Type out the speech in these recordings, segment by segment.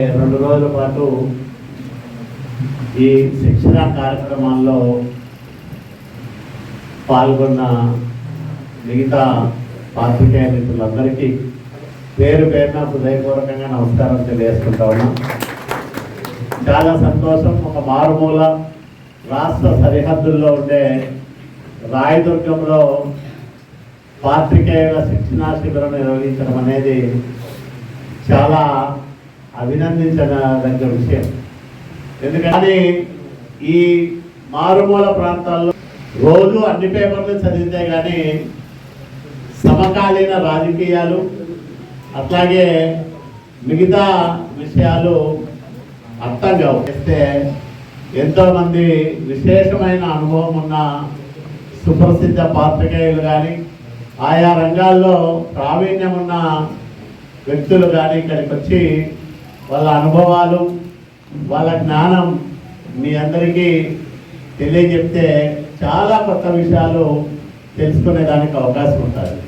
రెండు రోజుల పాటు ఈ శిక్షణ కార్యక్రమాల్లో పాల్గొన్న మిగతా పాత్రికేయ మిత్రులందరికీ పేరు పేరున హృదయపూర్వకంగా నమస్కారం తెలియజేసుకుంటా ఉన్నాం. చాలా సంతోషం. ఒక మారుమూల రాష్ట్ర సరిహద్దుల్లో ఉండే రాయదుర్గంలో పాత్రికేయుల శిక్షణా శిబిరం నిర్వహించడం అనేది చాలా అభినందించదగ్గ విషయం. ఎందుకంటే ఈ మారుమూల ప్రాంతాల్లో రోజు అన్ని పేపర్లు చదివితే కానీ సమకాలీన రాజకీయాలు అట్లాగే మిగతా విషయాలు అర్థం కావు. చేస్తే ఎంతోమంది విశేషమైన అనుభవం ఉన్న సుప్రసిద్ధ పాత్రికేయులు కానీ ఆయా రంగాల్లో ప్రావీణ్యం ఉన్న వ్యక్తులు కానీ ఇక్కడికి వచ్చి వాళ్ళ అనుభవాలు వాళ్ళ జ్ఞానం మీ అందరికీ తెలియజెప్తే చాలా కొత్త విషయాలు తెలుసుకునేదానికి అవకాశం ఉంటుంది.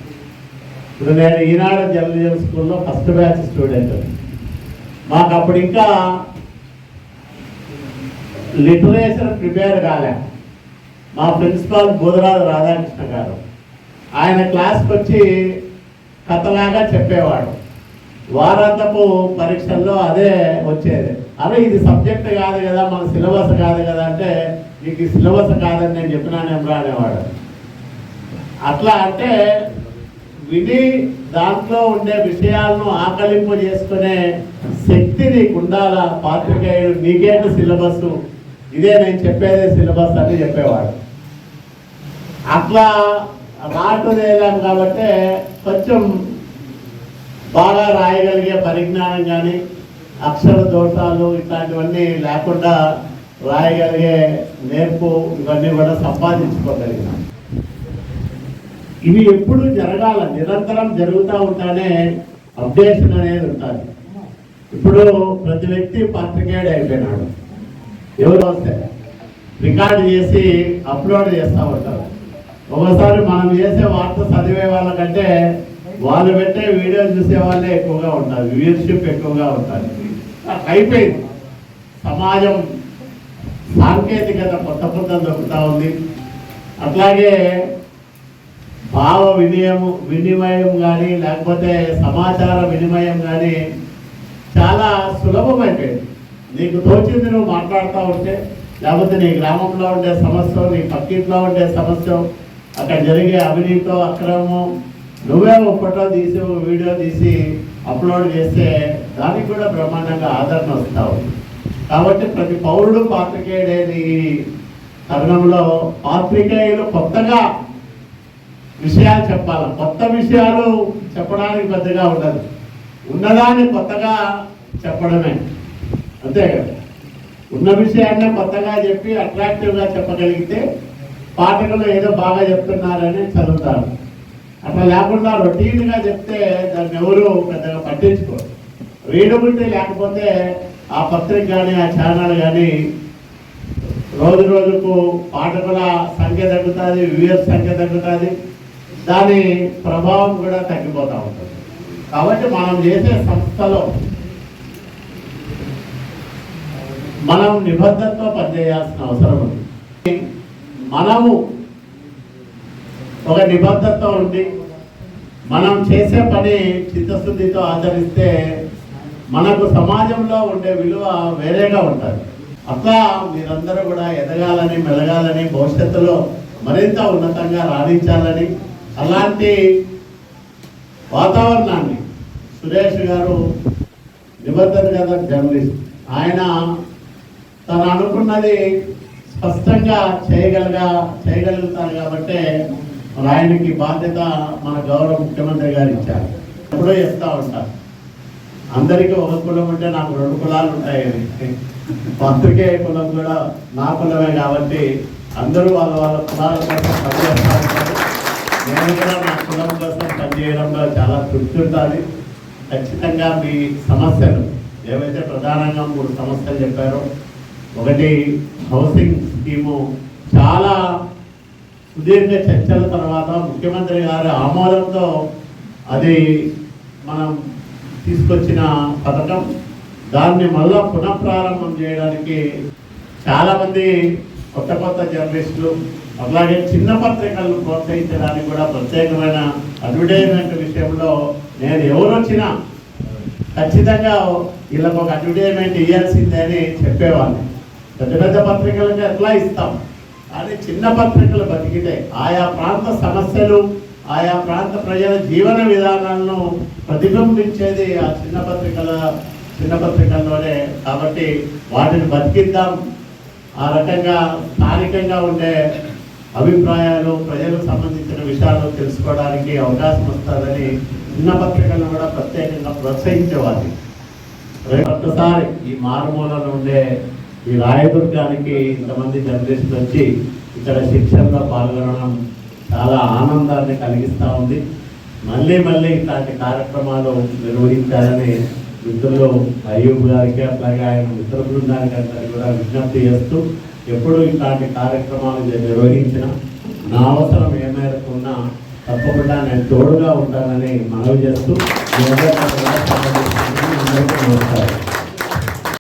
ఇప్పుడు నేను ఈనాడు జర్నలిజం స్కూల్లో ఫస్ట్ బ్యాచ్ స్టూడెంట్. మాకు అప్పుడు ఇంకా లిటరేచర్ ప్రిపేర్ కాలే. మా ప్రిన్సిపాల్ బోధరాజు రాధాకృష్ణ గారు. ఆయన క్లాస్కి వచ్చి కథలాగా చెప్పేవాడు. వారాంతపు పరీక్షల్లో అదే వచ్చేది. అరే ఇది సబ్జెక్ట్ కాదు కదా మన సిలబస్ కాదు కదా అంటే నీకు సిలబస్ కాదని నేను చెప్పినానేం రానేవాడు అట్లా అంటే విని దాంట్లో ఉండే విషయాలను ఆకలింపు చేసుకునే శక్తి నీకు ఉండాలా? పాత్రికేయుడు నీకేంటి సిలబస్ ఇదే నేను చెప్పేదే సిలబస్ అని చెప్పేవాడు. అట్లా రాటుదేలాం కాబట్టి కొంచెం బాగా రాయగలిగే పరిజ్ఞానం కానీ అక్షర దోషాలు ఇట్లాంటివన్నీ లేకుండా రాయగలిగే నేర్పు ఇవన్నీ కూడా సంపాదించుకోగలిగినాం ఇవి ఎప్పుడు జరగాల నిరంతరం జరుగుతూ ఉంటానే అప్డేషన్ అనేది ఉంటుంది ఇప్పుడు ప్రతి వ్యక్తి పాత్రికేయుడు అయిపోయినాడు. ఎవరు వస్తే రికార్డు చేసి అప్లోడ్ చేస్తూ ఉంటారు. ఒకసారి మనం చేసే వార్త చదివే వాళ్ళకంటే వాళ్ళు పెట్టే వీడియో చూసే వాళ్ళే ఎక్కువగా ఉంటారు. వ్యూయర్షిప్ ఎక్కువగా ఉంటుంది అయిపోయింది. సమాజం సాంకేతికత కొత్త కొత్త దొరుకుతూ ఉంది. అట్లాగే భావ వినియము వినిమయం కానీ లేకపోతే సమాచార వినిమయం కానీ చాలా సులభమైపోయింది. నీకు తోచింది నువ్వు మాట్లాడుతూ ఉంటే లేకపోతే నీ గ్రామంలో ఉండే సమస్య నీ పక్కింట్లో ఉండే సమస్య అక్కడ జరిగే అవినీతో అక్రమం నువ్వే ఒక ఫోటో తీసి ఒక వీడియో తీసి అప్లోడ్ చేస్తే దానికి కూడా బ్రహ్మాండంగా ఆదరణ వస్తూ ఉంది. కాబట్టి ప్రతి పౌరుడు పాత్రికేయుడేది తరుణంలో పాత్రికేయులు కొత్తగా విషయాలు చెప్పాలి. కొత్త విషయాలు చెప్పడానికి పెద్దగా ఉండదు. ఉన్నదాన్ని కొత్తగా చెప్పడమే. అంతే కదా? ఉన్న విషయాన్ని కొత్తగా చెప్పి అట్రాక్టివ్గా చెప్పగలిగితే పాఠకులు ఏదో బాగా చెప్తున్నారని చదువుతారు. అట్లా లేకుండా రొటీన్గా చెప్తే దాన్ని ఎవరు పెద్దగా పట్టించుకోరు. రీడబిలిటీ లేకపోతే ఆ పత్రిక కానీ ఆ ఛానల్ కానీ రోజు రోజుకు పాఠకుల సంఖ్య తగ్గుతుంది వ్యూయర్స్ సంఖ్య తగ్గుతుంది దాని ప్రభావం కూడా తగ్గిపోతూ ఉంటుంది. కాబట్టి మనం చేసే సంస్థలో మనం నిబద్ధతతో పనిచేయాల్సిన అవసరం ఉంది. మనము ఒక నిబద్ధతతో ఉండి మనం చేసే పని చిత్తశుద్ధితో ఆచరిస్తే మనకు సమాజంలో ఉండే విలువ వేరేగా ఉంటుంది. అట్లా మీరందరూ కూడా ఎదగాలని మెలగాలని భవిష్యత్తులో మరింత ఉన్నతంగా రాణించాలని అలాంటి వాతావరణాన్ని సురేష్ గారు నిబద్ధత కదా జర్నలిస్ట్. ఆయన తను అనుకున్నది స్పష్టంగా చేయగలగా చేయగలుగుతారు కాబట్టి మరి ఆయనకి బాధ్యత మన గౌరవ ముఖ్యమంత్రి గారు ఇచ్చారు. ఎప్పుడో చెప్తా ఉంటారు అందరికీ ఒక కులం ఉంటే నాకు రెండు కులాలు ఉంటాయని పత్రికే కులం కూడా నా కులమే కాబట్టి అందరూ వాళ్ళ వాళ్ళ కులాల కోసం పనిచేస్తూ ఉంటారు నేను కూడా నా కులం కోసం పనిచేయడంలో చాలా తృప్తి ఉంటుంది. ఖచ్చితంగా మీ సమస్యలు ఏవైతే ప్రధానంగా మూడు సమస్యలు చెప్పారో ఒకటి హౌసింగ్ స్కీము చాలా సుదీర్ఘ చర్చల తర్వాత ముఖ్యమంత్రి గారి ఆమోదంతో అది మనం తీసుకొచ్చిన పథకం. దాన్ని మళ్ళా పునఃప్రారంభం చేయడానికి చాలామంది కొత్త కొత్త జర్నలిస్టులు అలాగే చిన్న పత్రికలను ప్రోత్సహించడానికి కూడా ప్రత్యేకమైన అడ్వర్టైజ్మెంట్ విషయంలో నేను ఎవరు వచ్చినా ఖచ్చితంగా వీళ్ళకు ఒక అడ్వర్టైజ్మెంట్ ఇవ్వాల్సిందే అని చెప్పేవాడిని. పెద్ద పెద్ద పత్రికలకు ఎట్లా ఇస్తాం. అది చిన్న పత్రికలు బతికితే ఆయా ప్రాంత సమస్యలు ఆయా ప్రాంత ప్రజల జీవన విధానాలను ప్రతిబింబించేది ఆ చిన్న పత్రికల చిన్న పత్రికల్లోనే. కాబట్టి వాటిని బతికిద్దాం. ఆ రకంగా స్థానికంగా ఉండే అభిప్రాయాలు ప్రజలకు సంబంధించిన విషయాలు తెలుసుకోవడానికి అవకాశం వస్తుందని చిన్న పత్రికలను కూడా ప్రత్యేకంగా ప్రోత్సహించేవారు ఒక్కసారి ఈ మారుమూలలో ఉండే ఈ రాయదుర్గానికి ఇంతమంది జర్నలిస్టులు వచ్చి ఇక్కడ శిక్షణలో పాల్గొనడం చాలా ఆనందాన్ని కలిగిస్తూ ఉంది. మళ్ళీ మళ్ళీ ఇట్లాంటి కార్యక్రమాలు నిర్వహించాలని మిత్రులు అయ్యూబ్ గారికి అట్లాగే ఆయన మిత్ర బృందానికి అందరికీ కూడా విజ్ఞప్తి చేస్తూ ఎప్పుడు ఇట్లాంటి కార్యక్రమాలు నిర్వహించిన నా అవసరం ఏ మేరకు ఉన్నా తప్పకుండా నేను తోడుగా ఉంటానని మనవి చేస్తూ నమస్కారం.